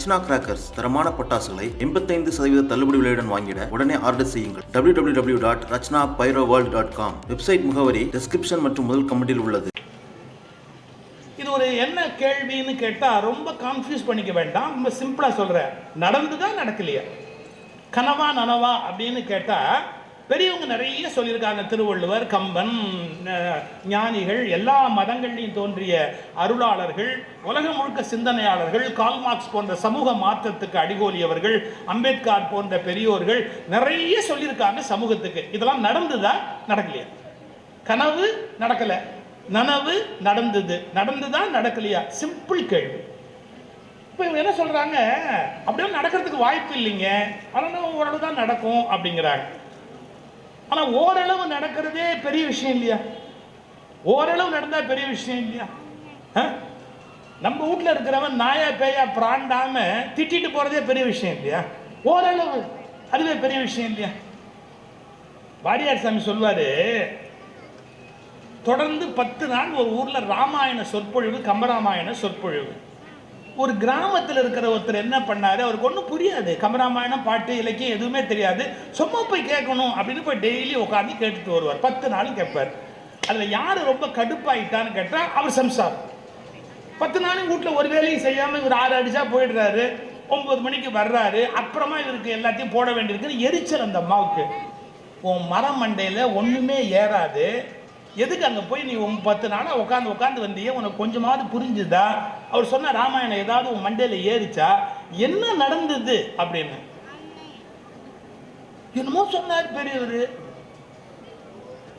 Rachana crackers தரமான பட்டாசுகளை எண்பத்தைந்து சதவீத தள்ளுபடி விலையுடன் வாங்கிட உடனே ஆர்டர் செய்யுங்கள். www.rachna dot Rachana பைரோ world dot com website முகவரி டிஸ்கிரிப்ஷன் மற்றும் முதல் கமெண்டில் உள்ளது. இது ஒரு என்ன கேள்வின்னு கேட்டால் ரொம்ப கன்ஃபியூஸ் பண்ணிக்க வேண்டாம். ரொம்ப சிம்பிளாக சொல்கிறேன் நடந்துதான் நடக்கலையா? கனவா நனவா அப்படின்னு கேட்டால் பெரியவங்க நிறைய சொல்லியிருக்காங்க. திருவள்ளுவர் கம்பன் ஞானிகள் எல்லா மதங்கள்லையும் தோன்றிய அருளாளர்கள் உலகம் முழுக்க சிந்தனையாளர்கள் கால்மார்க்ஸ் போன்ற சமூக மாற்றத்துக்கு அடிகோலியவர்கள் அம்பேத்கர் போன்ற பெரியோர்கள் நிறைய சொல்லியிருக்காங்க சமூகத்துக்கு. இதெல்லாம் நடந்துதா? நடக்கலையா? கனவு நடக்கல. நனவு நடந்தது. நடந்துதா? நடக்கலையா? சிம்பிள் கேள்வி. இப்போ இவங்க என்ன சொல்றாங்க? அப்படியே நடக்கிறதுக்கு வாய்ப்பு இல்லைங்க. ஆனால் ஓரளவு தான் நடக்கும் அப்படிங்கிறாங்க. ஆனா ஓரளவு நடக்கிறதே பெரிய விஷயம் இல்லையா? ஓரளவு நடந்தா பெரிய விஷயம் இல்லையா? ஆ? நம்ம வீட்ல இருக்கிறவன் நாயா பேயா பிராண்டாம திட்டிட்டு போறதே பெரிய விஷயம் இல்லையா? ஓரளவு அதுவே பெரிய விஷயம் இல்லையா? வாரியார் சாமி சொல்வாரு தொடர்ந்து பத்து நாள் ஒரு ஊர்ல ராமாயண சொற்பொழிவு கம்பராமாயண சொற்பொழிவு. ஒரு கிராமத்தில் இருக்கிற ஒருத்தர் என்ன பண்ணார்? அவருக்கு ஒன்றும் புரியாது. கமராமாயணம் பாட்டு இலக்கியம் எதுவுமே தெரியாது. சும்மா போய் கேட்கணும் அப்படின்னு போய் டெய்லி உட்காந்து கேட்டுட்டு வருவார். பத்து நாளும் கேட்பார். அதில் யார் ரொம்ப கடுப்பாயிட்டான்னு கேட்டால் அவர் சம்சார். பத்து நாளும் வீட்டில் ஒரு வேலையும் செய்யாமல் இவர் ஆறு அடிச்சா போயிடுறாரு. ஒன்பது மணிக்கு வர்றாரு. அப்புறமா இவருக்கு எல்லாத்தையும் போட வேண்டியிருக்குன்னு எரிச்சல் அந்த அம்மாவுக்கு. உன் மரம் மண்டையில் ஒன்றுமே ஏறாது. எதுக்கு அங்கே போய் நீ உன் பத்து நாளாக உட்காந்து உட்காந்து வந்தியே? உனக்கு கொஞ்சமாவது புரிஞ்சுதா? அவர் சொன்ன ராமாயணம் ஏதாவது உன் மண்டையில் ஏறிச்சா? என்ன நடந்தது அப்படின்னு. என்னமோ சொன்னார் பெரியவர்.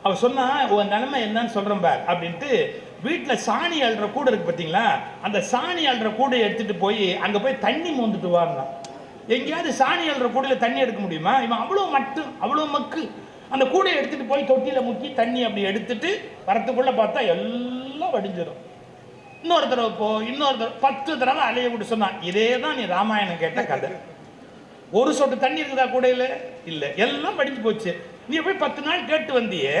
அவர் சொன்னா உன் நிலைமை என்னன்னு சொல்றேன் பார் அப்படின்ட்டு வீட்டில் சாணி அழுற கூடை இருக்கு பார்த்தீங்களா அந்த சாணி அழுற கூடை எடுத்துட்டு போய் அங்கே போய் தண்ணி மோந்துட்டு வாங்க எங்கேயாவது சாணி அழுற கூடையில் தண்ணி எடுக்க முடியுமா? இவன் அவ்வளோ மட்டு அவ்வளோ மக்கு. அந்த கூடையை எடுத்துட்டு போய் தொட்டியில் முக்கி தண்ணி அப்படி எடுத்துட்டு வரத்துக்குள்ள பார்த்தா எல்லாம் வடிஞ்சிடும் இன்னொரு தடவை போ இன்னொரு தடவை பத்து தடவை அலைய விட்டு சொன்னான் இதே தான் நீ ராமாயணம் கேட்ட கதை. ஒரு சொட்டு தண்ணி இருக்குதா கூடையில? இல்லை. எல்லாம் வடிஞ்சு போச்சு. நீ போய் பத்து நாள் கேட்டு வந்தியே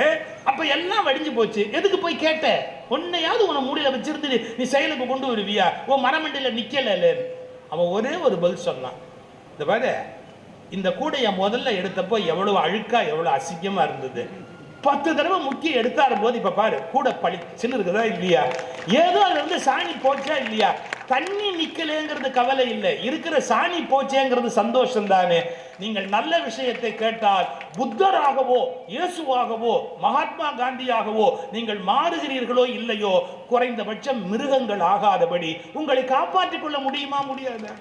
அப்ப எல்லாம் வடிஞ்சு போச்சு. எதுக்கு போய் கேட்ட? உன்னையாவது உன மூடியில வச்சிருந்து நீ செயலுக்கு கொண்டு வருவியா? உன் மரமண்டியில நிக்கல அவன் ஒரே ஒரு பதில் சொன்னான். இந்த பாரு இந்த கூடைய முதல்ல எடுத்தப்போ எவ்வளவு அழுக்கா எவ்வளவு அசிங்கமா இருந்தது. பத்து தடவை முக்கிய எடுத்தாரு போது இப்ப பாரு கூட பளிச்சுன்னு இருக்குதா இல்லையா? ஏதோ அதுல இருந்து சாணி போச்சா இல்லையா? தண்ணி நிக்கலேங்கிறது கவலை இல்லை. இருக்கிற சாணி போச்சேங்கிறது சந்தோஷம் தானே நீங்கள் நல்ல விஷயத்தை கேட்டால் புத்தராகவோ இயேசுவாகவோ மகாத்மா காந்தியாகவோ நீங்கள் மாறுகிறீர்களோ இல்லையோ குறைந்தபட்சம் மிருகங்கள் ஆகாதபடி உங்களை காப்பாற்றிக் கொள்ள முடியுமா முடியாதா?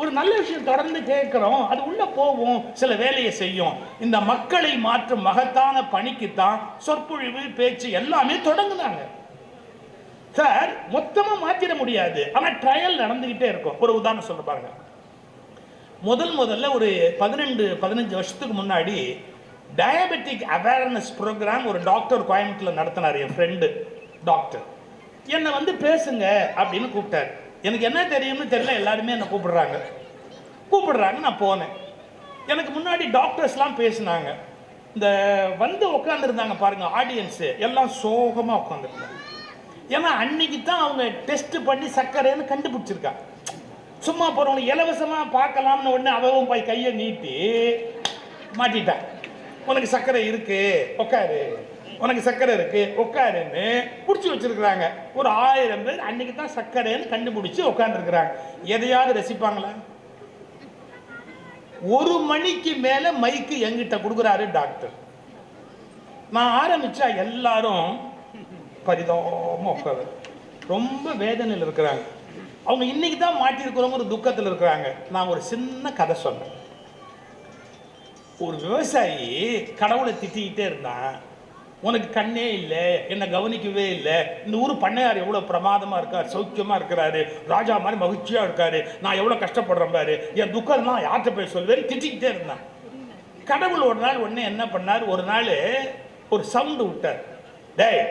ஒரு நல்ல விஷயம் தொடர்ந்து கேட்குறோம் அது உள்ளே போகும் சில வேலையை செய்யும். இந்த மக்களை மாற்றும் மகத்தான பணிக்குத்தான் சொற்பொழிவு பேச்சு எல்லாமே தொடங்குனாங்க. சார் மொத்தமாக மாற்றிட முடியாது. ஆனால் ட்ரையல் நடந்துக்கிட்டே இருக்கும். ஒரு உதாரணம் சொல்ல பாருங்க. முதல் முதல்ல ஒரு பதினெண்டு பதினஞ்சு வருஷத்துக்கு முன்னாடி டயபெட்டிக் அவேர்னஸ் ப்ரோக்ராம் ஒரு டாக்டர் கோயம்புத்தூர்ல நடத்தினார் என் ஃப்ரெண்டு டாக்டர் என்னை வந்து பேசுங்க அப்படின்னு கூப்பிட்டாரு. எனக்கு என்ன தெரியும்னு தெரியல எல்லாருமே என்னை கூப்பிடுறாங்க. கூப்பிடுறாங்க நான் போனேன். எனக்கு முன்னாடி டாக்டர்ஸ்லாம் பேசினாங்க. இந்த வந்து உட்காந்துருந்தாங்க பாருங்க ஆடியன்ஸு எல்லாம் சோகமாக உட்காந்துருந்தாங்க ஏன்னா அன்னைக்கு தான் அவங்க டெஸ்ட் பண்ணி சர்க்கரைன்னு கண்டுபிடிச்சிருக்காங்க சும்மா போகிறவங்க இலவசமாக பார்க்கலாம்னு ஒன்று அவவும் போய் கையை நீட்டி மாட்டிட்டான். உனக்கு சர்க்கரை இருக்கு உட்காரு உனக்கு சர்க்கரை இருக்கு உட்காருன்னு பிடிச்சி வச்சிருக்கிறாங்க. ஒரு ஆயிரம் பேர் அன்னைக்கு தான் சர்க்கரைன்னு கண்டுபிடிச்சு உட்காந்துருக்குறாங்க எதையாவது ரசிப்பாங்களா? ஒரு மணிக்கு மேல மைக்கு எங்கிட்ட கொடுக்குறாரு டாக்டர் நான் ஆரம்பிச்சா எல்லாரும் பரிதாபமா உட்காரு. ரொம்ப வேதனையில் இருக்கிறாங்க. அவங்க இன்னைக்கு தான் மாட்டியிருக்கிறவங்க ஒரு துக்கத்தில் இருக்கிறாங்க. நான் ஒரு சின்ன கதை சொன்னேன் ஒரு விவசாயி கடவுளை திட்டிக்கிட்டே இருந்தான். உனக்கு கண்ணே இல்லை என்னை கவனிக்கவே இல்லை. இந்த ஊர் பண்ணையார் எவ்வளோ பிரமாதமாக இருக்கார் சௌக்கியமாக இருக்கிறாரு ராஜா மாதிரி மகிழ்ச்சியாக இருக்காரு. நான் எவ்வளோ கஷ்டப்படுறேன் பாரு. என் துக்கம்லாம் யார்கிட்ட போய் சொல்வேன் திட்டிக்கிட்டே இருந்தான். கடவுள் ஒரு நாள் ஒன்று என்ன பண்ணார்? ஒரு நாள் ஒரு சவுண்டு விட்டார். டேய்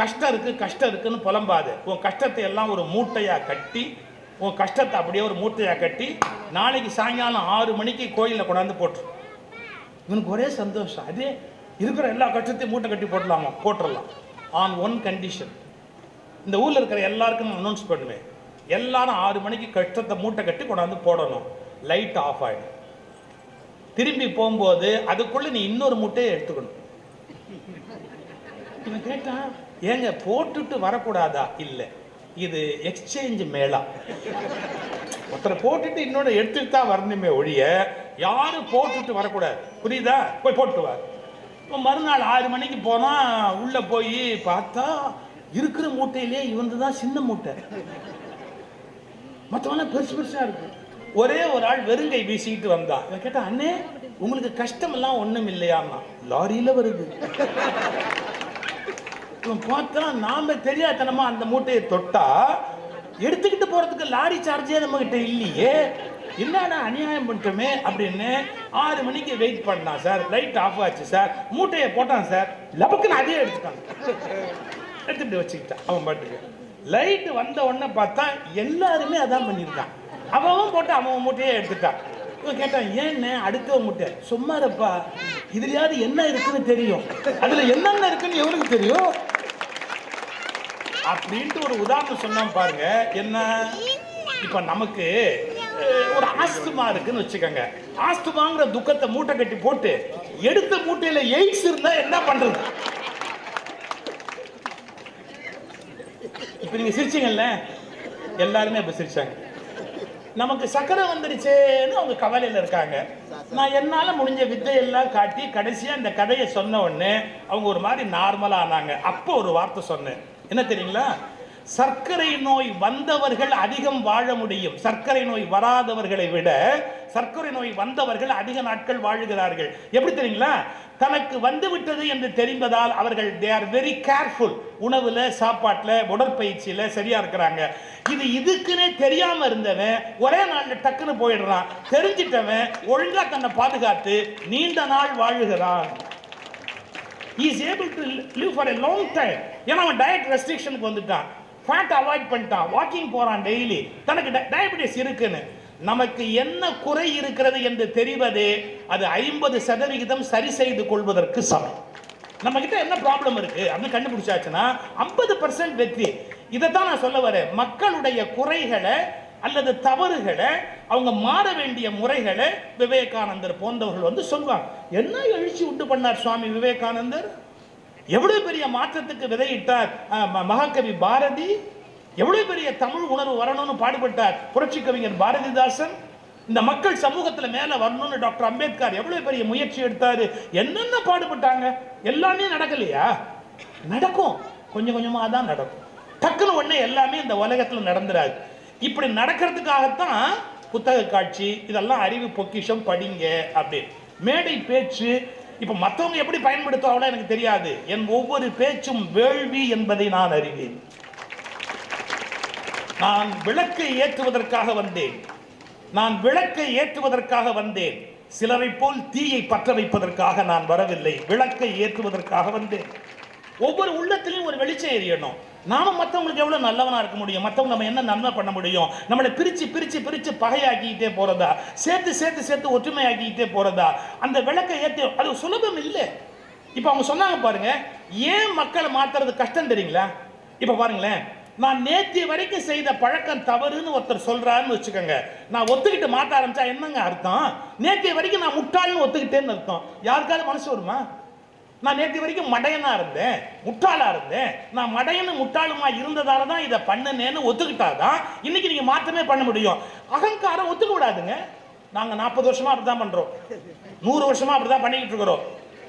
கஷ்டம் இருக்குது கஷ்டம் இருக்குன்னு புலம்பாது. உன் கஷ்டத்தை எல்லாம் ஒரு மூட்டையாக கட்டி உன் கஷ்டத்தை அப்படியே ஒரு மூட்டையாக கட்டி நாளைக்கு சாயங்காலம் ஆறு மணிக்கு கோயிலில் கொண்டாந்து போட்டுரு. இவனுக்கு ஒரே சந்தோஷம். அதே இருக்கிற எல்லா கட்சத்தையும் மூட்டை கட்டி போட்டலாமா போட்டுடலாம். ஆன் ஒன் கண்டிஷன் இந்த ஊரில் இருக்கிற எல்லாருக்கும் நான் அனௌன்ஸ் பண்ணுவேன். எல்லாரும் ஆறு மணிக்கு கஷ்டத்தை மூட்டை கட்டி கொண்டாந்து போடணும். லைட் ஆஃப் ஆகிடும் திரும்பி போகும்போது அதுக்குள்ளே நீ இன்னொரு மூட்டையை எடுத்துக்கணும். இவன் கேட்டான் ஏங்க போட்டுட்டு வரக்கூடாதா? இல்லை. இது எக்ஸ்சேஞ்ச் மேலா ஒருத்தரை போட்டுட்டு இன்னொன்று எடுத்துட்டு தான் வரணுமே ஒழிய யாரும் போட்டுட்டு வரக்கூடாது. புரியுதா? போய் போட்டு வா. இப்போ மறுநாள் ஆறு மணிக்கு போனால் உள்ளே போய் பார்த்தா இருக்கிற மூட்டையிலே இவந்து தான் சின்ன மூட்டை. மற்றவெல்லாம் பெருசு பெருசாக இருக்கு. ஒரே ஒரு ஆள் வெறுங்கை வீசிக்கிட்டு வந்தா. இவன் கேட்டான் அண்ணே உங்களுக்கு கஷ்டமெல்லாம் ஒன்றும் இல்லையாம்மா. லாரியில் வருது. இவன் பார்த்தா நாம தெரியாதனமா அந்த மூட்டையை தொட்டா எடுத்துக்கிட்டு போறதுக்கு லாரி சார்ஜே நம்ம கிட்ட இல்லையே. என்னடா அநியாயம் பண்ணிட்டோமே அப்படின்னு ஆறு மணிக்கு வெயிட் பண்ணலாம் சார் லைட் ஆஃப் ஆச்சு சார் மூட்டையை போட்டான் சார் லபக்குன்னு அதே எடுத்துட்டான். எடுத்துட்டு வச்சுக்கிட்டான் அவன் பாட்டுக்கு. லைட் வந்த உடனே பார்த்தா எல்லாருமே அதான் பண்ணியிருக்கான். அவன் போட்டு அவன் மூட்டையே எடுத்துட்டான். இவன் கேட்டான் ஏன்னு அடுத்த மூட்டை? சும்மா இருப்பா இதுலயாவது என்ன இருக்குன்னு தெரியும். அதுல என்னென்ன இருக்குன்னு எவனுக்கு தெரியும்? அப்படின்ட்டு ஒரு உதாரணம் சொன்னான் பாருங்க. என்ன? இப்ப நமக்கு ஒரு ஆஸ்துமா இருக்குன்னு வச்சுக்கோங்க. ஆஸ்துமாங்கிற துக்கத்தை மூட்டை கட்டி போட்டு எடுத்த மூட்டையில எய்ட்ஸ் இருந்தா என்ன பண்றது? இப்ப நீங்க சிரிச்சீங்கல்ல? எல்லாருமே இப்ப சிரிச்சாங்க. நமக்கு சக்கரை வந்துருச்சேன்னு அவங்க கவலையில் இருக்காங்க. நான் என்னால் முடிஞ்ச வித்தையெல்லாம் காட்டி கடைசியாக இந்த கதையை சொன்ன உடனே அவங்க ஒரு மாதிரி நார்மலாக ஆனாங்க. அப்போ ஒரு வார்த்தை சொன்னேன். என்ன தெரியுங்களா? சர்க்கரை நோய் வந்தவர்கள் அதிகம் வாழ முடியும். சர்க்கரை நோய் வராதவர்களை விட சர்க்கரை நோய் வந்தவர்கள் அதிக நாட்கள் வாழுகிறார்கள். எப்படி தெரியுங்களா? தனக்கு வந்து விட்டது என்று தெரிந்ததால் அவர்கள் தே ஆர் வெரி கேர்ஃபுல் உணவுல சாப்பாட்டில் உடற்பயிற்சியில் சரியா இருக்கிறாங்க. இது இதுக்குன்னே தெரியாம இருந்தவன் ஒரே நாளில் டக்குன்னு போயிடுறான். தெரிஞ்சிட்டவன் ஒழுங்கா தன்னை பாதுகாத்து நீண்ட நாள் வாழுகிறான். Is able to live for a long time ஏன்னா அவன் டயட் ரெஸ்ட்ரிக்ஷனுக்கு வந்துட்டான். ஃபேட் அவாய்ட் பண்ணிட்டான் வாக்கிங் போகிறான் டெய்லி தனக்கு டயபெட்டிஸ் இருக்குன்னு. நமக்கு என்ன குறை இருக்கிறது என்று தெரிவதே அது ஐம்பது சதவிகிதம் சரி செய்து கொள்வதற்கு சமம். நம்ம கிட்ட என்ன ப்ராப்ளம் இருக்கு? அப்படின்னு கண்டுபிடிச்சாச்சுன்னா ஐம்பது பர்சன்ட் வெற்றி. இதை தான் நான் சொல்ல வரேன். மக்களுடைய குறைகளை அல்லது தவறுகளை அவங்க மாற வேண்டிய முறைகளை விவேகானந்தர் போன்றவர்கள் வந்து சொல்வாங்க. என்ன எழுச்சி உண்டு பண்ணார் சுவாமி விவேகானந்தர்? எவ்வளவு பெரிய மாற்றத்துக்கு விதையிட்டார் மகாகவி பாரதி? எவ்வளவு பெரிய தமிழ் உணர்வு வரணும்னு பாடுபட்டார் புரட்சி கவிஞர் பாரதிதாசன்? இந்த மக்கள் சமூகத்தில் மேலே வரணும்னு டாக்டர் அம்பேத்கர் எவ்வளோ பெரிய முயற்சி எடுத்தார்? என்னென்ன பாடுபட்டாங்க? எல்லாமே நடக்கலையா? நடக்கும். கொஞ்சம் கொஞ்சமா தான் நடக்கும். டக்குன்னு உடனே எல்லாமே இந்த உலகத்தில் நடந்துராது. இப்படி நடக்கிறதுக்காகத்தான் புத்தக காட்சி இதெல்லாம் அறிவு பொக்கிஷம் படிங்க அப்படின்னு. மேடை பேச்சு இப்ப மற்றவங்க எப்படி பயன்படுத்துவாங்களோ எனக்கு தெரியாது. என் ஒவ்வொரு பேச்சும் வேள்வி என்பதை நான் அறிவேன். நான் விளக்கை ஏற்றுவதற்காக வந்தேன். நான் விளக்கை ஏற்றுவதற்காக வந்தேன். சிலரை போல் தீயை பற்ற வைப்பதற்காக நான் வரவில்லை. விளக்கை ஏற்றுவதற்காக வந்தேன். ஒவ்வொரு உள்ளத்திலையும் ஒரு வெளிச்சம் எரியணும். நாம மற்றவங்களுக்கு எவ்வளவு நல்லவனா இருக்க முடியும்? மற்றவங்க நம்ம என்ன நன்மை பண்ண முடியும்? நம்மளை பிரிச்சு பிரிச்சு பிரிச்சு பகையாக்கிக்கிட்டே போறதா? சேர்த்து சேர்த்து சேர்த்து ஒற்றுமையாக்கிக்கிட்டே போறதா? அந்த விளக்கை ஏற்றி அது சுலபம் இல்லை. இப்போ அவங்க சொன்னாங்க பாருங்க ஏன் மக்களை மாத்துறது கஷ்டம் தெரியுங்களா? இப்போ பாருங்களேன் நான் நேற்று வரைக்கும் செய்த பழக்கம் தவறுன்னு ஒருத்தர் சொல்றாருன்னு வச்சுக்கோங்க. நான் ஒத்துக்கிட்டு மாற்ற ஆரம்பிச்சா என்னங்க அர்த்தம்? நேற்று வரைக்கும் நான் முட்டாள்னு ஒத்துக்கிட்டேன்னு அர்த்தம். யாருக்காவது மனசு வருமா? நான் நேற்று வரைக்கும் மடையனா இருந்தேன் முட்டாளா இருந்தேன். நான் மடையனு முட்டாளுமா இருந்ததால தான் இதை பண்ணுனேன்னு ஒத்துக்கிட்டாதான் இன்னைக்கு நீங்க மாற்றமே பண்ண முடியும். அகங்காரம் ஒத்துக்க விடாதுங்க நாங்க நாற்பது வருஷமா அப்படிதான் பண்றோம். நூறு வருஷமா அப்படிதான் பண்ணிக்கிட்டு இருக்கிறோம்.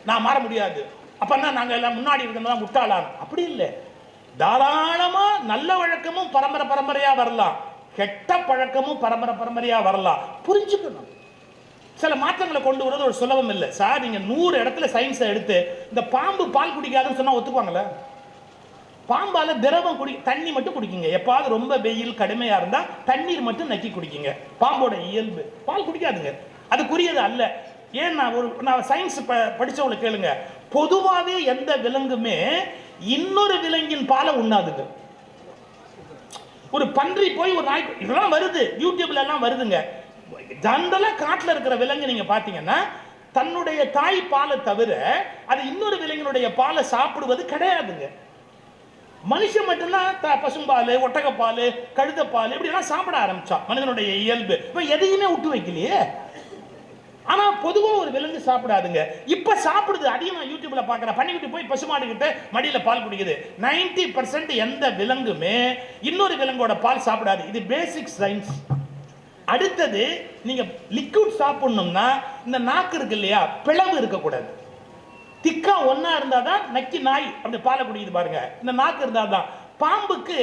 நான் மாற முடியாது. அப்பன்னா நாங்க எல்லாம் முன்னாடி இருக்கிறதா முட்டாளா? அப்படி இல்லை. தாராளமா நல்ல வழக்கமும் பரம்பரை பரம்பரையா வரலாம். கெட்ட பழக்கமும் பரம்பரை பரம்பரையா வரலாம். புரிஞ்சுக்கணும். சில மாற்றங்களை கொண்டு வரது ஒரு சுலபம் இல்லை. சார் நீங்கள் நூறு இடத்துல சயின்ஸை எடுத்து இந்த பாம்பு பால் குடிக்காதுன்னு சொன்னால் ஒத்துக்குவாங்களே பாம்பால் திரவம் குடி தண்ணி மட்டும் குடிக்குங்க. எப்பாவது ரொம்ப வெயில் கடுமையாக இருந்தால் தண்ணீர் மட்டும் நக்கி குடிக்குங்க. பாம்போட இயல்பு. பால் குடிக்காதுங்க. அதுக்குரியது அல்ல. ஏன் நான் ஒரு நான் சயின்ஸ் ப படித்தவங்களை கேளுங்க. பொதுவாகவே எந்த விலங்குமே இன்னொரு விலங்கின் பாலை உண்ணாதுங்க. ஒரு பன்றி போய் ஒரு நாய் இதெல்லாம் வருது. யூடியூப்ல எல்லாம் வருதுங்க. ஜனரலா காட்டுல இருக்கிற விலங்கு நீங்க பாத்தீங்கன்னா தன்னுடைய தாய் பாலை தவிர அது இன்னொரு விலங்கினுடைய பாலை சாப்பிடுவது கிடையாதுங்க. மனுஷன் மட்டும்தான் த- பசும்பால் ஒட்டகப்பால் கழுதப்பால் இப்படிலாம் சாப்பிட ஆரம்பிச்சான் மனிதனுடைய இயல்பு. இப்போ எதையுமே விட்டு வைக்கலையே. ஆனால் பொதுவாக ஒரு விலங்கு சாப்பிடாதுங்க. இப்போ சாப்பிடுது அதையும் நான் யூடியூப்ல பார்க்குறேன் பண்ணிக்கிட்டு போய் பசுமாடுகிட்ட மடியில் மடியில பால் குடிக்குது. 90% எந்த விலங்குமே இன்னொரு விலங்கோட பால் சாப்பிடாது. இது பேசிக் சயின்ஸ் அடுத்தது நீங்க லிக்விட் சாப்பிடணும்னா இந்த நாக்கு இருக்கு இல்லையா பிளவு இருக்கக்கூடாது. திக்கா ஒன்றா இருந்தால் தான் நக்கி நாய் அப்படி பாலை குடிக்குது பாருங்க. இந்த நாக்கு இருந்தாதான். பாம்புக்கு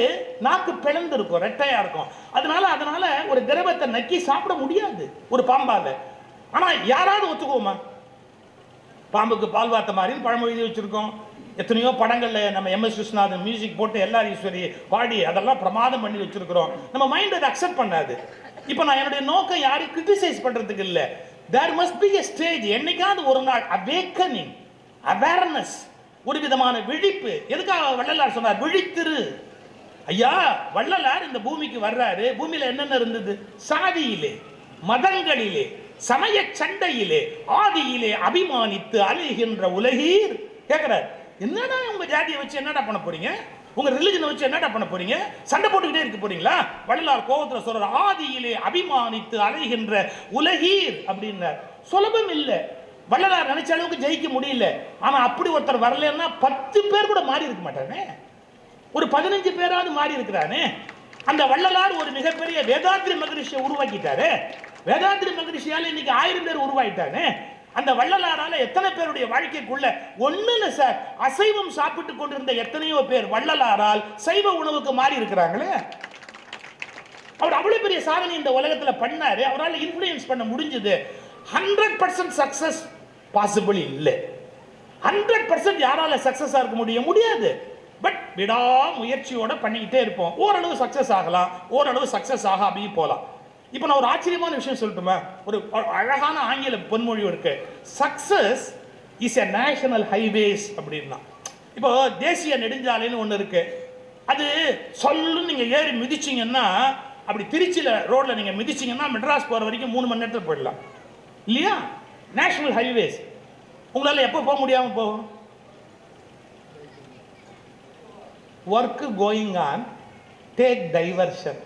நாக்கு பிளந்து இருக்கும் ரெட்டையா இருக்கும். அதனால அதனால ஒரு திரவத்தை நக்கி சாப்பிட முடியாது ஒரு பாம்பால. ஆனா யாராவது ஒத்துக்குவோமா? பாம்புக்கு பால் வார்த்த மாதிரி பழமொழி வச்சுருக்கோம் வச்சிருக்கோம். எத்தனையோ படங்களில் நம்ம எம் எஸ் விஸ்வநாதன் மியூசிக் போட்டு எல்லா ஈஸ்வரி பாடி அதெல்லாம் பிரமாதம் பண்ணி வச்சிருக்கிறோம். நம்ம மைண்ட் அதை அக்செப்ட் பண்ணாது. இப்போ நான் என்னுடைய நோக்கம் யாரையும் கிரிட்டிசைஸ் பண்றதுக்கு இல்ல. There must be a stage என்னைக்காவது ஒரு நாள் அவேக்கனிங் அவேர்னஸ் ஒரு விதமான விழிப்பு. எதுக்காக வள்ளலார் சொன்னார்? விழித்திரு. ஐயா வள்ளலார் இந்த பூமிக்கு வர்றாரு. பூமியில என்னென்ன இருந்தது? சாதியிலே மதங்களிலே சமய சண்டையிலே ஆதியிலே அபிமானித்து அலைகின்ற உலகீர். கேட்கிறார் என்னடா உங்க ஜாதியை வச்சு என்னடா பண்ண போறீங்க? உங்க ரிலிஜனை வச்சு என்னடா பண்ண போறீங்க? சண்டை போட்டுக்கிட்டே இருக்க போறீங்களா? வள்ளலார் கோபத்தில் சொல்ற ஆதியிலே அபிமானித்து அலைகின்ற உலகீர் அப்படின்னார் சுலபம் இல்லை. வள்ளலார் நினைச்ச அளவுக்கு ஜெயிக்க முடியல. ஆனா அப்படி ஒருத்தர் வரலன்னா பத்து பேர் கூட மாறி இருக்க மாட்டானே ஒரு பதினஞ்சு பேராவது மாறி இருக்கிறானே. அந்த வள்ளலார் ஒரு மிகப்பெரிய வேதாத்திரி மகரிஷியை உருவாக்கிட்டாரு. வேதாத்திரி மகரிஷியால இன்னைக்கு ஆயிரம் பேர் உருவாயிட்டானே. அந்த வள்ளலாரால எத்தனை பேருடைய வாழ்க்கைக்குள்ள ஒண்ணுல சார். அசைவம் சாப்பிட்டு கொண்டிருந்த எத்தனையோ பேர் வள்ளலாரால் சைவ உணவுக்கு மாறி இருக்கிறாங்களே. அவர் அவ்வளவு பெரிய சாதனை இந்த உலகத்துல பண்ணாரு. அவரால் இன்ஃப்ளூயன்ஸ் பண்ண முடிஞ்சது. ஹண்ட்ரட் பர்சன்ட் சக்சஸ் பாசிபிள் இல்லை. ஹண்ட்ரட் பர்சன்ட் யாரால சக்சஸா இருக்க முடியும்? முடியாது. பட் விடா முயற்சியோட பண்ணிக்கிட்டே இருப்போம். ஓரளவு சக்சஸ் ஆகலாம். ஓரளவு சக்சஸ் ஆகாமையும் போகலாம். இப்போ நான் ஒரு ஆச்சரியமான விஷயம் சொல்லட்டுமா? ஒரு அழகான ஆங்கில பொன்மொழி இருக்கு. Success is a national highways அப்படின்னா. இப்போ தேசிய நெடுஞ்சாலைன்னு ஒன்று இருக்கு. அது சொல்லு நீங்க ஏறி மிதிச்சீங்கன்னா அப்படி திருச்சியில் ரோட்ல நீங்க மிதிச்சீங்கன்னா மெட்ராஸ் போற வரைக்கும் மூணு மணி நேரத்தில் போயிடலாம். இல்லையா? நேஷனல் ஹைவேஸ் உங்களால் எப்போ போக முடியாம போகும்? Work going on take diversion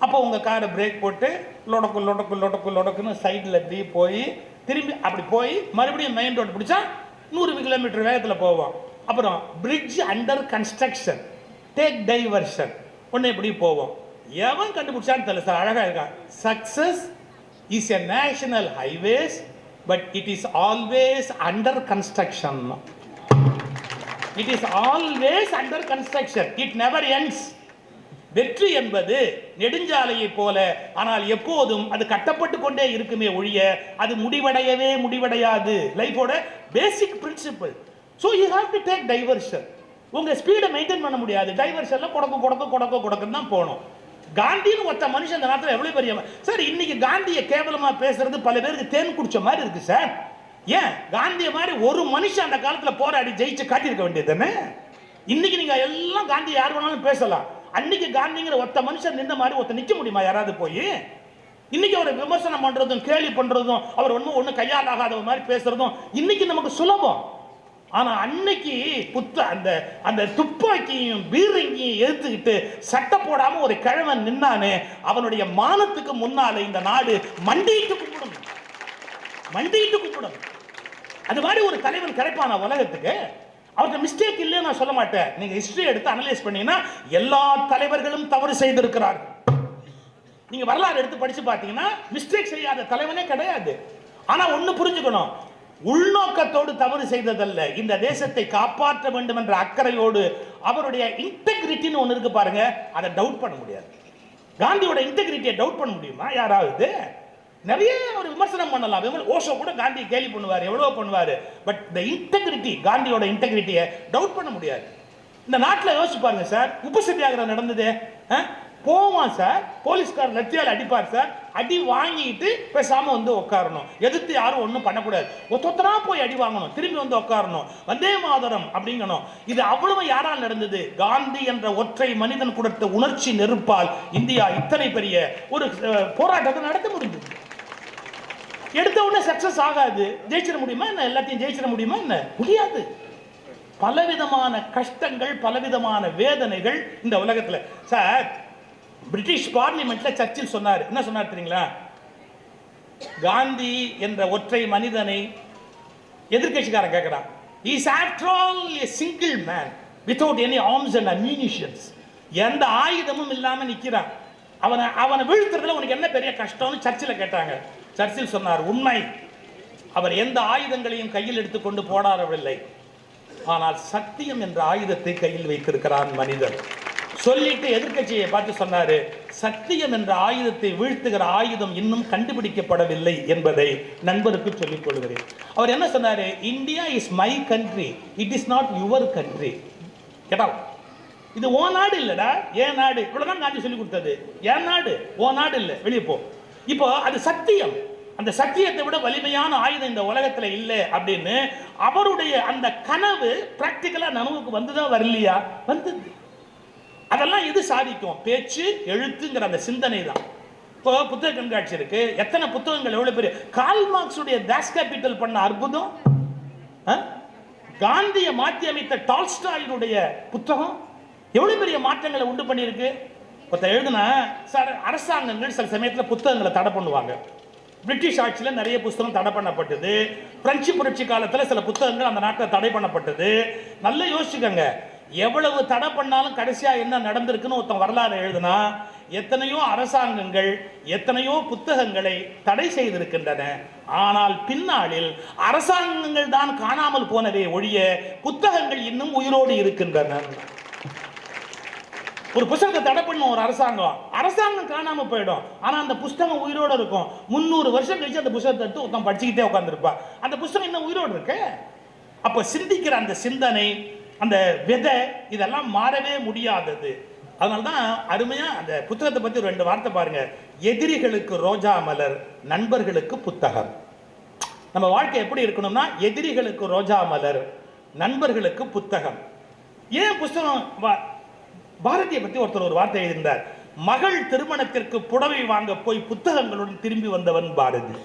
அப்போ உங்கள் காரை பிரேக் போட்டு லொடக்கு லொடக்கு லொடக்கு லொடக்குன்னு சைடில் தீ போய் திரும்பி அப்படி போய் மறுபடியும் மெயின் ரோடு பிடிச்சா நூறு கிலோமீட்டர் வேகத்தில் போவோம் அப்புறம் bridge under construction take diversion ஒன்று இப்படி போவோம். எவன் கண்டுபிடிச்சான்னு தெரியல சார் அழகாக இருக்கான் success is a national highways but it is always under construction it is always under construction it never ends வெற்றி என்பது நெடுஞ்சாலையை போல. ஆனால் எப்போதும் அது கட்டப்பட்டு கொண்டே இருக்குமே ஒழிய அது முடிவடையவே முடிவடையாது. லைஃபோட basic principle so you have to take diversion உங்கள் ஸ்பீடை மெயின்டைன் பண்ண முடியாது. டைவர்ஷன்ல கொடக்க கொடக்க கொடக்க கொடக்குன்னு தான் போகணும். காந்தின்னு ஒருத்த மனுஷன் அந்த நேரத்தில் எவ்வளோ பெரிய சார் இன்னைக்கு காந்தியை கேவலமாக பேசுறது பல பேருக்கு தேன் குடிச்ச மாதிரி இருக்கு சார் ஏன்? காந்திய மாதிரி ஒரு மனுஷன் அந்த காலத்தில் போராடி ஜெயிச்சு காட்டியிருக்க வேண்டியது தானே? இன்னைக்கு நீங்கள் எல்லாம் காந்தி யார் வேணாலும் பேசலாம். அன்னைக்கு காந்திங்கிற ஒத்த மனுஷன் நின்ற மாதிரி ஒருத்த நிற்க முடியுமா? யாராவது போய்? இன்னைக்கு அவரை விமர்சனம் பண்றதும் கேலி பண்றதும் அவர் ஒன்றும் ஒன்றும் கையால் ஆகாத மாதிரி பேசுறதும் இன்னைக்கு நமக்கு சுலபம். ஆனா அன்னைக்கு புத்த அந்த அந்த துப்பாக்கியும் பீரங்கியும் எடுத்துக்கிட்டு சட்டை போடாம ஒரு கிழவன் நின்னானே அவனுடைய மானத்துக்கு முன்னால இந்த நாடு மண்டியிட்டு கும்பிடும். மண்டியிட்டு கும்பிடும். அது மாதிரி ஒரு தலைவன் கிடைப்பான உலகத்துக்கு? அவருக்கு மிஸ்டேக் இல்லைன்னு நான் சொல்ல மாட்டேன். நீங்க ஹிஸ்டரி எடுத்து அனலைஸ் பண்ணீங்கன்னா எல்லா தலைவர்களும் தவறு செய்திருக்கிறார்கள். நீங்க வரலாறு எடுத்து படிச்சு பார்த்தீங்கன்னா மிஸ்டேக் செய்யாத தலைவனே கிடையாது. ஆனா ஒண்ணு புரிஞ்சுக்கணும். உள்நோக்கத்தோடு தவறு செய்ததல்ல. இந்த தேசத்தை காப்பாற்ற வேண்டும் என்ற அக்கறையோடு அவருடைய இன்டெகிரிட்டின்னு ஒன்று இருக்கு பாருங்க. அதை டவுட் பண்ண முடியாது. காந்தியோட இன்டெகிரிட்டியை டவுட் பண்ண முடியுமா? யாராவது? நிறைய ஒரு விமர்சனம் பண்ணலாம். விமர் ஓஷோ கூட காந்தி கேலி பண்ணுவார் எவ்வளோ பண்ணுவார். பட் இந்த இன்டெகிரிட்டி காந்தியோட இன்டெகிரிட்டியை டவுட் பண்ண முடியாது. இந்த நாட்டில் யோசிச்சு பாருங்க சார் உப்பு சத்தியாகிரகம் நடந்தது? ஆ? போவான் சார் போலீஸ்கார் லத்தியால் அடிப்பார் சார் அடி வாங்கிட்டு பேசாமல் வந்து உட்காரணும் எதிர்த்து யாரும் ஒன்றும் பண்ணக்கூடாது. ஒத்தொத்தனாக போய் அடி வாங்கணும். திரும்பி வந்து உட்காரணும் வந்தே மாதரம் அப்படிங்கணும். இது அவ்வளவு யாரால் நடந்தது? காந்தி என்ற ஒற்றை மனிதன் கொடுத்த உணர்ச்சி நெருப்பால் இந்தியா இத்தனை பெரிய ஒரு போராட்டத்தை நடத்த முடிஞ்சது. எடுத்த உடனே சக்சஸ் ஆகாது. ஜெயிச்சிட முடியுமா என்ன? எல்லாத்தையும் ஜெயிச்சிட முடியுமா என்ன? முடியாது. பலவிதமான கஷ்டங்கள் பலவிதமான வேதனைகள் இந்த உலகத்தில். சார் பிரிட்டிஷ் பார்லிமெண்ட்ல சர்ச்சில் சொன்னார். என்ன சொன்னார் தெரியுங்களா? காந்தி என்ற ஒற்றை மனிதனை எதிர்க்கட்சிக்காரன் கேட்கிறான் is after all a single man without any arms and ammunitions எந்த ஆயுதமும் இல்லாமல் நிற்கிறான் அவனை அவனை வீழ்த்துறதுல உனக்கு என்ன பெரிய கஷ்டம்னு சர்ச்சில் கேட்டாங்க. சர்ச்சில் சொன்னார் உண்மை அவர் எந்த ஆயுதங்களையும் கையில் எடுத்துக்கொண்டு போராடவில்லை ஆனால் சத்தியம் என்ற ஆயுதத்தை கையில் வைத்திருக்கிறான் மனிதன் சொல்லிட்டு எதிர்க்கட்சியை பார்த்து சொன்னாரு சத்தியம் என்ற ஆயுதத்தை வீழ்த்துகிற ஆயுதம் இன்னும் கண்டுபிடிக்கப்படவில்லை என்பதை நண்பருக்கு சொல்லிக் கொள்கிறேன். அவர் என்ன சொன்னாரு India is my country it is not your country கேட்டா இது ஓ நாடு இல்லடா ஏன் நாடு. இவ்வளவுதான் காந்தி சொல்லி கொடுத்தது. ஏன் நாடு ஓ நாடு இல்லை வெளியே போ. இப்போ அது சத்தியம். அந்த சத்தியத்தை விட வலிமையான ஆயுதம் இந்த உலகத்தில் இல்லை அப்படின்னு அவருடைய அந்த கனவு பிராக்டிக்கலா நனவுக்கு வந்துதான் வரலையா? வந்தது. அதெல்லாம் இது சாதிக்கும்? பேச்சு எழுத்துங்கிற அந்த சிந்தனை தான் இப்போ புத்தக கண்காட்சி இருக்கு. எத்தனை புத்தகங்கள் எவ்வளோ பெரிய கால் மார்க்ஸுடைய தாஸ் கேபிட்டல் பண்ண அற்புதம். காந்தியை மாற்றி அமைத்த டால்ஸ்டாயினுடைய புத்தகம். எவ்வளோ பெரிய மாற்றங்களை உண்டு பண்ணியிருக்கு? ஒருத்தர் எழுதுனா சார் அரசாங்கங்கள் சில சமயத்தில் புத்தகங்களை தடை பண்ணுவாங்க. பிரிட்டிஷ் ஆட்சியில் நிறைய புஸ்தகம் தடை பண்ணப்பட்டது. பிரெஞ்சு புரட்சி காலத்தில் சில புத்தகங்கள் அந்த நாட்டில் தடை பண்ணப்பட்டது. நல்லா யோசிச்சுக்கோங்க. எவ்வளவு தடை பண்ணாலும் கடைசியாக என்ன நடந்திருக்குன்னு ஒருத்தன் வரலாறு எழுதுனா எத்தனையோ அரசாங்கங்கள் எத்தனையோ புத்தகங்களை தடை செய்திருக்கின்றன. ஆனால் பின்னாளில் அரசாங்கங்கள் தான் காணாமல் போனதே ஒழிய புத்தகங்கள் இன்னும் உயிரோடு இருக்கின்றன. ஒரு புஸ்தகத்தை தடை பண்ணும் ஒரு அரசாங்கம். அரசாங்கம் காணாம போயிடும். ஆனா அந்த புஸ்தகம் உயிரோட இருக்கும். முந்நூறு வருஷம் கழிச்சு அந்த புஸ்தகத்தை எடுத்து ஒருத்தன் படிச்சுக்கிட்டே உட்காந்துருப்பா அந்த புஸ்தகம் இன்னும் உயிரோடு இருக்கு. அப்ப சிந்திக்கிற அந்த சிந்தனை அந்த விதை இதெல்லாம் மாறவே முடியாதது. அதனால தான் அருமையா அந்த புத்தகத்தை பத்தி ரெண்டு வார்த்தை பாருங்க. எதிரிகளுக்கு ரோஜா மலர் நண்பர்களுக்கு புத்தகம். நம்ம வாழ்க்கை எப்படி இருக்கணும்னா எதிரிகளுக்கு ரோஜா மலர் நண்பர்களுக்கு புத்தகம். ஏன் புஸ்தகம் வா- பாரதியை பத்தி ஒருத்தர் ஒரு வார்த்தை எழுதியிருந்தார். மகள் திருமணத்திற்கு புடவை வாங்க போய் புத்தகங்களுடன் திரும்பி வந்தவன் பாரதி.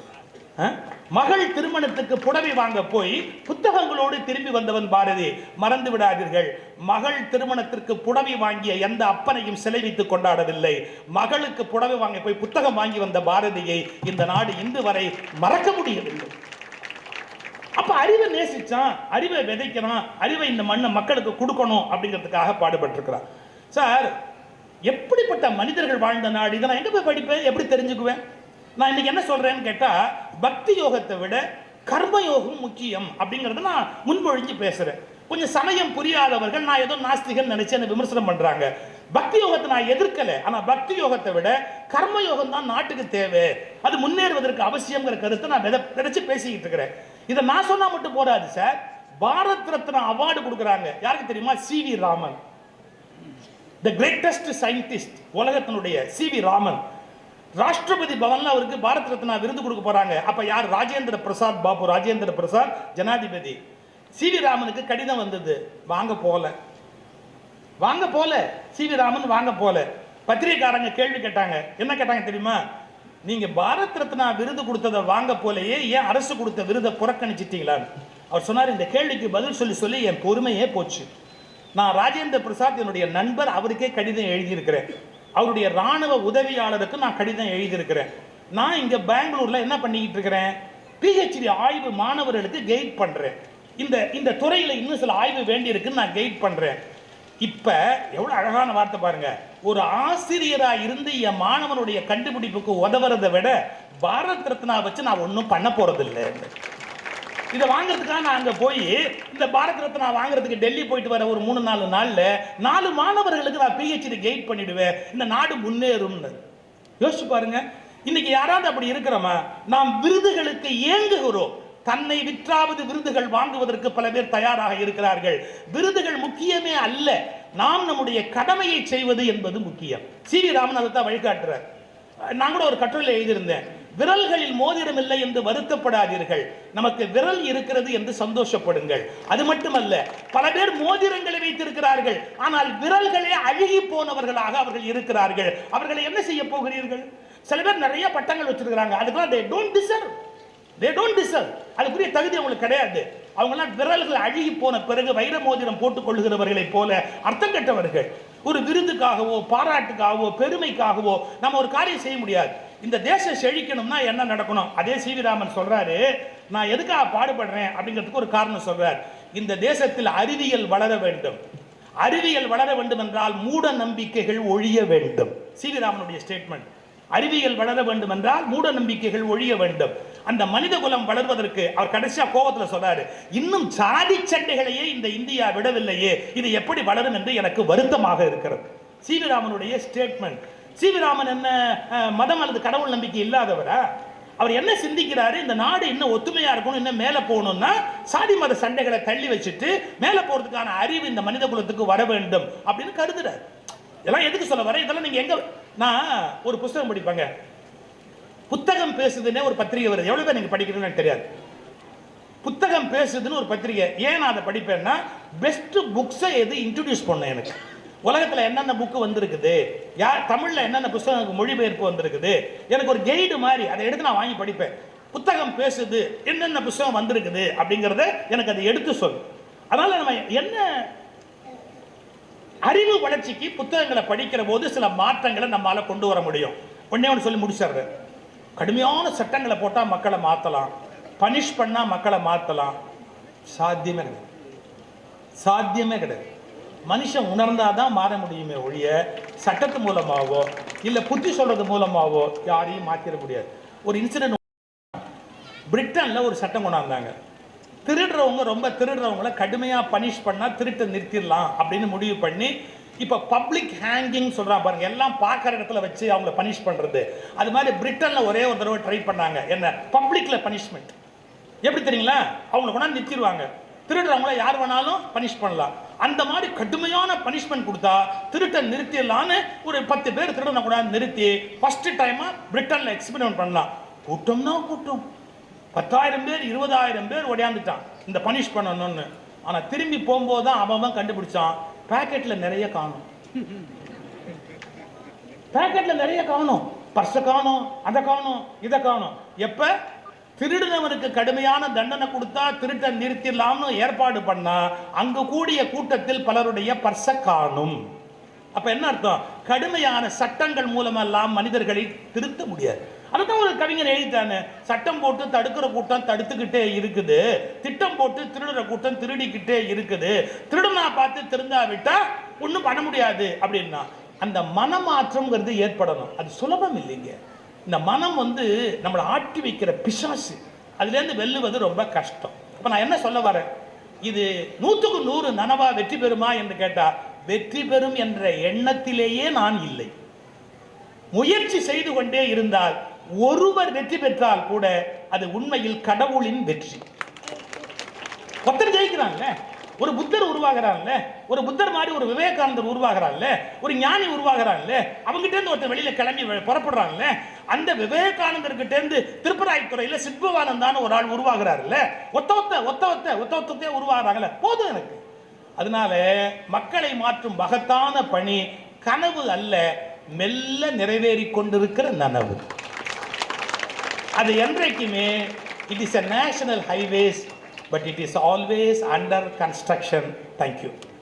அஹ்? மகள் திருமணத்துக்கு புடவை வாங்க போய் புத்தகங்களோடு திரும்பி வந்தவன் பாரதி. மறந்து விடாதீர்கள். மகள் திருமணத்திற்கு புடவை வாங்கிய எந்த அப்பனையும் சிலை வைத்து கொண்டாடவில்லை. மகளுக்கு புடவை வாங்க போய் புத்தகம் வாங்கி வந்த பாரதியை இந்த நாடு இன்று வரை மறக்க முடியவில்லை. அப்ப அறிவை நேசிச்சான் அறிவை விதைக்கிறான் அறிவை இந்த மண்ணை மக்களுக்கு கொடுக்கணும் அப்படிங்கிறதுக்காக பாடுபட்டிருக்கிறான். சார் எப்படிப்பட்ட மனிதர்கள் வாழ்ந்த நாடு? இதை நான் எங்க போய் படிப்பேன்? எப்படி தெரிஞ்சுக்குவேன்? நான் இன்னைக்கு என்ன சொல்கிறேன்னு கேட்டால் பக்தி யோகத்தை விட கர்ம யோகம் முக்கியம் அப்படிங்கறத நான் முன்மொழிஞ்சு பேசுகிறேன் கொஞ்சம் சமயம் புரியாதவர்கள் நான் ஏதோ நாஸ்திகன் நினைச்சு என்ன விமர்சனம் பண்ணுறாங்க பக்தி யோகத்தை நான் எதிர்க்கலை. ஆனால் பக்தி யோகத்தை விட கர்ம யோகம் தான் நாட்டுக்கு தேவை. அது முன்னேறுவதற்கு அவசியங்கிற கருத்தை நான் வித பேசிக்கிட்டு இருக்கிறேன். இதை நான் சொன்னால் மட்டும் போராது சார். பாரத் ரத்னா அவார்டு கொடுக்குறாங்க. யாருக்கு தெரியுமா? C V Raman. The greatest scientist உலகத்தினுடைய சி வி ராமன். ராஷ்டிரபதி பவன்ல அவருக்கு பாரத் ரத்னா விருது கொடுக்க போறாங்க. அப்ப யார்? ராஜேந்திர பிரசாத் பாபு ராஜேந்திர பிரசாத் ஜனாதிபதி. சி வி ராமனுக்கு கடிதம் வந்தது. வாங்க போல வாங்க போல. சி வி ராமன் வாங்க போல. பத்திரிகைக்காரங்க கேள்வி கேட்டாங்க. என்ன கேட்டாங்க தெரியுமா? நீங்க பாரத் ரத்னா விருது கொடுத்ததை வாங்க போலயே ஏன் அரசு கொடுத்த விருதை புறக்கணிச்சிட்டீங்களான்னு. அவர் சொன்னார் இந்த கேள்விக்கு பதில் சொல்லி சொல்லி என் பொறுமையே போச்சு. நான் ராஜேந்திர பிரசாத் என்னுடைய நண்பர் அவருக்கே கடிதம் எழுதியிருக்கிறேன். அவருடைய ராணுவ உதவியாளருக்கு நான் கடிதம் எழுதியிருக்கிறேன். நான் இங்கே பெங்களூரில் என்ன பண்ணிக்கிட்டு இருக்கிறேன்? பிஹெச்டி ஆய்வு மாணவர்களுக்கு கைட் பண்ணுறேன் இந்த இந்த துறையில் இன்னும் சில ஆய்வு வேண்டியிருக்குன்னு நான் கைட் பண்ணுறேன் இப்போ எவ்வளோ அழகான வார்த்தை பாருங்க. ஒரு ஆசிரியராக இருந்து என் மாணவனுடைய கண்டுபிடிப்புக்கு உதவுறதை விட பாரத் ரத்னா வச்சு நான் ஒன்றும் பண்ண போகிறதில்லை இதை வாங்குறதுக்காக நான் அங்கே போய் இந்த பாரத் ரத்னா வாங்குறதுக்கு டெல்லி போயிட்டு வர ஒரு மூணு நாலு நாளில் நாலு மாணவர்களுக்கு நான் பிஹெச்டி கைட் பண்ணிடுவேன். இந்த நாடு முன்னேறும்னு. யோசிச்சு பாருங்க. இன்னைக்கு யாராவது அப்படி இருக்கிறோமா? நாம் விருதுகளுக்கு ஏங்குகிறோம். தன்னை விற்றாவது விருதுகள் வாங்குவதற்கு பல பேர் தயாராக இருக்கிறார்கள். விருதுகள் முக்கியமே அல்ல. நாம் நம்முடைய கடமையை செய்வது என்பது முக்கியம். சி வி ராமன் அதை தான் வழிகாட்டுறார். நான் கூட ஒரு கட்டுரையில் எழுதியிருந்தேன். விரல்களில் மோதிரம் இல்லை என்று வருத்தப்படாதீர்கள். நமக்கு விரல் இருக்கிறது என்று சந்தோஷப்படுங்கள். அது மட்டுமல்ல பல பேர் மோதிரங்களை வைத்திருக்கிறார்கள். ஆனால் விரல்களே அழுகி போனவர்களாக அவர்கள் இருக்கிறார்கள். அவர்களை என்ன செய்ய போகிறீர்கள்? சில பேர் நிறைய பட்டங்கள் வச்சிருக்கிறாங்க. அதுக்கெல்லாம் they don't deserve they don't deserve அதுக்குரிய தகுதி அவங்களுக்கு கிடையாது. அவங்கெல்லாம் விரல்கள் அழுகி போன பிறகு வைர மோதிரம் போட்டுக் கொள்கிறவர்களைப் போல அர்த்தம் கெட்டவர்கள். ஒரு விருதுக்காகவோ பாராட்டுக்காகவோ பெருமைக்காகவோ நம்ம ஒரு காரியம் செய்ய முடியாது. இந்த தேசம் செழிக்கணும்னா என்ன நடக்கணும்? அதே சி ராமன் நான் எதுக்காக பாடுபடுறேன்? அப்படிங்கிறதுக்கு ஒரு காரணம் சொல்கிறார் இந்த தேசத்தில் அறிவியல் வளர வேண்டும். அறிவியல் வளர வேண்டும் என்றால் மூட நம்பிக்கைகள் ஒழிய வேண்டும். சி ராமனுடைய ஸ்டேட்மெண்ட் அறிவியல் வளர வேண்டும் என்றால் மூட நம்பிக்கைகள் ஒழிய வேண்டும். அந்த மனித குலம் வளர்வதற்கு அவர் கடைசியா கோபத்தில் சொல்றாரு இன்னும் சாதி சண்டைகளையே இந்த இந்தியா விடவில்லையே. இது எப்படி வளரும் என்று எனக்கு வருத்தமாக இருக்கிறது. சீவிராமனுடைய ஸ்டேட்மெண்ட் சீவிராமன் என்ன மதம் அல்லது கடவுள் நம்பிக்கை இல்லாதவரா அவர் என்ன சிந்திக்கிறாரு இந்த நாடு இன்னும் ஒத்துமையா இருக்கணும் இன்னும் மேலே போகணும்னா சாதி மத சண்டைகளை தள்ளி வச்சுட்டு மேலே போறதுக்கான அறிவு இந்த மனித குலத்துக்கு வர வேண்டும் அப்படின்னு கருதுறாரு. இதெல்லாம் எதுக்கு சொல்ல வர இதெல்லாம் நீங்க எங்க நான் ஒரு புத்தகம் படிப்பாங்க. புத்தகம் பேசுதுன்னே ஒரு பத்திரிகை வருது. எவ்வளவு பேர் நீங்க படிக்கிறீங்கன்னு தெரியாது. புத்தகம் பேசுதுன்னு ஒரு பத்திரிகை. ஏன் நான் அதை படிப்பேன்னா பெஸ்ட் புக்ஸை எது இன்ட்ரடியூஸ் பண்ண எனக்கு. உலகத்தில் என்னென்ன புக்கு வந்திருக்குது? யார் தமிழில் என்னென்ன புத்தகம் மொழிபெயர்ப்பு வந்திருக்குது? எனக்கு ஒரு கைடு மாதிரி அதை எடுத்து நான் வாங்கி படிப்பேன். புத்தகம் பேசுது என்னென்ன புத்தகம் வந்திருக்குது அப்படிங்கிறத எனக்கு அதை எடுத்து சொல் அதனால் நம்ம என்ன அறிவு வளர்ச்சிக்கு புத்தகங்களை படிக்கிற போது சில மாற்றங்களை நம்மளால் கொண்டு வர முடியும். ஒன்னே ஒன்று சொல்லி முடிச்சிடுறேன். கடுமையான சட்டங்களை போட்டால் மக்களை மாற்றலாம் பனிஷ் பண்ணால் மக்களை மாற்றலாம் சாத்தியமே கிடையாது. சாத்தியமே கிடையாது. மனுஷன் உணர்ந்தாதான் மாற முடியுமே ஒழிய சட்டத்து மூலமாகவோ இல்லை புத்தி சொல்கிறது மூலமாகவோ யாரையும் மாற்றிட முடியாது. ஒரு இன்சிடென்ட் பிரிட்டனில் ஒரு சட்டம் கொண்டாந்தாங்க. திருடுறவங்க ரொம்ப திருடுறவங்கள கடுமையாக பனிஷ் பண்ணால் திருட்டை நிறுத்திடலாம் அப்படின்னு முடிவு பண்ணி இப்போ பப்ளிக் ஹேங்கிங் சொல்கிறான் பாருங்கள் எல்லாம் பார்க்குற இடத்துல வச்சு அவங்கள பனிஷ் பண்ணுறது அது மாதிரி பிரிட்டனில் ஒரே ஒரு தடவை ட்ரை பண்ணாங்க. என்ன? பப்ளிக்கில் பனிஷ்மெண்ட் எப்படி தெரியுங்களா? அவங்கள கொண்டாந்து நிறுத்திடுவாங்க. திருடுறவங்கள யார் வேணாலும் பனிஷ் பண்ணலாம். அந்த மாதிரி கடுமையான பனிஷ்மெண்ட் கொடுத்தா திருட்டை நிறுத்திடலான்னு ஒரு பத்து பேர் திருடனை கூட நிறுத்தி ஃபர்ஸ்ட் டைமாக பிரிட்டனில் எக்ஸ்பெரிமெண்ட் பண்ணலாம். கூட்டம்னா கூட்டம். பத்தாயிரம் பேர் இருபதாயிரம் பேர் ஒடையாந்துட்டான் இந்த பனிஷ் பண்ணணும்னு. ஆனால் திரும்பி போகும்போது தான் அவன் அவன் கண்டுபிடிச்சான். பேக்கெட்டில் நிறைய காணும். பேக்கெட்டில் நிறைய காணும். பர்ஸை காணும் அதை காணும் இதை காணும். எப்போ? திருடினவனுக்கு கடுமையான தண்டனை கொடுத்தா திருட்டை நிறுத்திடலாம்னு ஏற்பாடு பண்ணா அங்கு கூடிய கூட்டத்தில் பலருடைய பர்ச காணும். அப்ப என்ன அர்த்தம்? கடுமையான சட்டங்கள் மூலமெல்லாம் மனிதர்களை திருத்த முடியாது. அதுதான் ஒரு கவிஞர் எழுதிட்டானு சட்டம் போட்டு தடுக்கிற கூட்டம் தடுத்துக்கிட்டே இருக்குது திட்டம் போட்டு திருடுற கூட்டம் திருடிக்கிட்டே இருக்குது திருடனா பார்த்து திருந்தாவிட்டா ஒன்றும் பண்ண முடியாது அப்படின்னா அந்த மனமாற்றம்ங்கிறது ஏற்படணும். அது சுலபம் இல்லைங்க. இந்த மனம் வந்து நம்மளை ஆட்டி வைக்கிற பிசாசு. அதுலேருந்து வெல்லுவது ரொம்ப கஷ்டம். அப்போ நான் என்ன சொல்ல வரேன்? இது நூற்றுக்கு நூறு நனவா வெற்றி பெறுமா என்று கேட்டால் வெற்றி பெறும் என்ற எண்ணத்திலேயே நான் இல்லை. முயற்சி செய்து கொண்டே இருந்தால் ஒருவர் வெற்றி பெற்றால் கூட அது உண்மையில் கடவுளின் வெற்றி. ஒருத்தர் ஜெயிக்கிறாங்களே ஒரு புத்தர் உருவாகிறான்ல ஒரு புத்தர் மாதிரி ஒரு விவேகானந்தர் உருவாகிறான்ல ஒரு ஞானி உருவாகிறான்ல அவங்ககிட்ட இருந்து ஒருத்தர் வெளியில கிளம்பி புறப்படுறாங்கல்ல புறப்படுறான்ல அந்த விவேகானந்தர்கிட்ட இருந்து திருப்பராய்த்துறையில சித்பவானந்தான்னு ஒரு ஆள் உருவாகிறாருல்ல ஒத்த ஒத்த ஒத்த ஒத்த ஒத்த ஒத்தத்தையே உருவாகிறாங்கல்ல போதும் எனக்கு. அதனால மக்களை மாற்றும் மகத்தான பணி கனவு அல்ல மெல்ல நிறைவேறி கொண்டிருக்கிற நனவு. அது என்றைக்குமே it is a national highways but it is always under construction. Thank you.